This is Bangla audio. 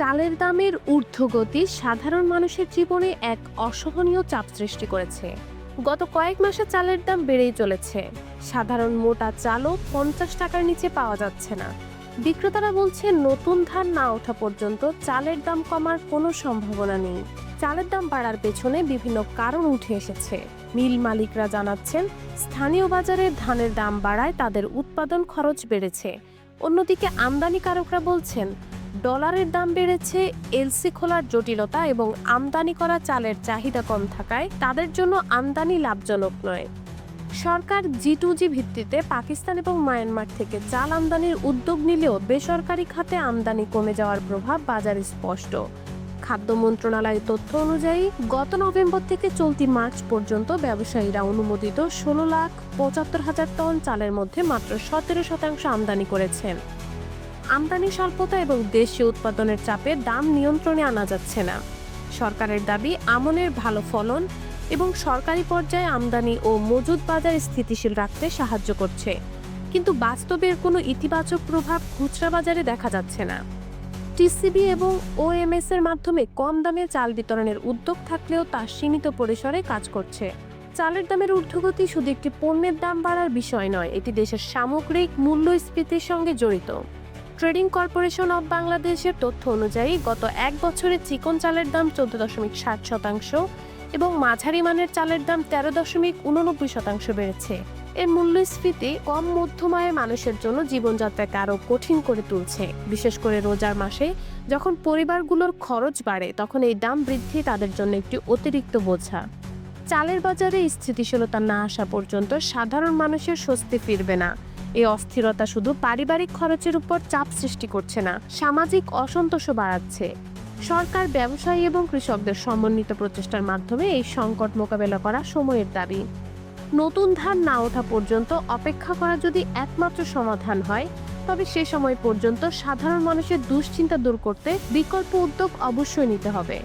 চালের দামের ঊর্ধ্বগতি সাধারণ মানুষের জীবনে এক অসহনীয় চাপ সৃষ্টি করেছে। গত কয়েক মাসে চালের দাম বেড়েই চলেছে। সাধারণ মোটা চালও পঞ্চাশ টাকার নিচে পাওয়া যাচ্ছে না। বিক্রেতারা বলছেন নতুন ধান না ওঠা পর্যন্ত চালের দাম কমার কোনো সম্ভাবনা নেই। চালের দাম বাড়ার পেছনে বিভিন্ন কারণ উঠে এসেছে। মিল মালিকরা জানাচ্ছেন, স্থানীয় বাজারে ধানের দাম বাড়ায় তাদের উৎপাদন খরচ বেড়েছে। অন্যদিকে আমদানিকারকরা বলছেন ডলারের দাম বেড়েছে, এলসি খোলার জটিলতা এবং আমদানি করা চালের চাহিদা কম থাকায় তাদের জন্য আমদানি লাভজনক নয়। সরকার জি টু জি ভিত্তিতে পাকিস্তান এবং মায়ানমার থেকে চাল আমদানির উদ্যোগ নিলেও বেসরকারি খাতে আমদানি কমে যাওয়ার প্রভাব বাজারে স্পষ্ট। খাদ্য মন্ত্রণালয়ের তথ্য অনুযায়ী, গত নভেম্বর থেকে চলতি মার্চ পর্যন্ত ব্যবসায়ীরা অনুমোদিত ষোলো লাখ পঁচাত্তর হাজার টন চালের মধ্যে মাত্র সতেরো শতাংশ আমদানি করেছেন। আমদানি স্বল্পতা এবং দেশীয় উৎপাদনের চাপে দাম নিয়ন্ত্রণে আনা যাচ্ছে না। সরকারের দাবি, আমনের ভালো ফলন এবং সরকারি পর্যায়ে আমদানি ও মজুদ বাজার স্থিতিশীল রাখতে সাহায্য করছে। কিন্তু বাস্তবের কোনো ইতিবাচক প্রভাব খুচরা বাজারে দেখা যাচ্ছে না। টিসিবি এবং ওএমএস এর মাধ্যমে কম দামে চাল বিতরণের উদ্যোগ থাকলেও তা সীমিত পরিসরে কাজ করছে। চালের দামের ঊর্ধ্বগতি শুধু একটি পণ্যের দাম বাড়ার বিষয় নয়, এটি দেশের সামগ্রিক মূল্যস্ফীতির সঙ্গে জড়িত। ট্রেডিং কর্পোরেশন অব বাংলাদেশের তথ্য অনুযায়ী গত এক বছরে চিকন চালের দাম চোদ্দ দশমিক ষাট শতাংশ এবং মাঝারি মানের চালের দাম তেরো দশমিক উননব্বই শতাংশ বেড়েছে। এর মূল্যস্ফীতি কম মধ্যময়ের মানুষের জন্য জীবনযাত্রাকে আরও কঠিন করে তুলছে। বিশেষ করে রোজার মাসে যখন পরিবারগুলোর খরচ বাড়ে, তখন এই দাম বৃদ্ধি তাদের জন্য একটি অতিরিক্ত বোঝা। চালের বাজারে স্থিতিশীলতা না আসা পর্যন্ত সাধারণ মানুষের স্বস্তি ফিরবে না। এই অস্থিরতা শুধু পারিবারিক খরচের উপর চাপ সৃষ্টি করছে না, সামাজিক অসন্তোষও বাড়াচ্ছে। সরকার, ব্যবসায়ী এবং কৃষকদের সমন্বিত প্রচেষ্টার মাধ্যমে এই সংকট মোকাবেলা করা সময়ের দাবি। নতুন ধান না ওঠা পর্যন্ত অপেক্ষা করা যদি একমাত্র সমাধান হয়, তবে সে সময় পর্যন্ত সাধারণ মানুষের দুশ্চিন্তা দূর করতে বিকল্প উদ্যোগ অবশ্যই নিতে হবে।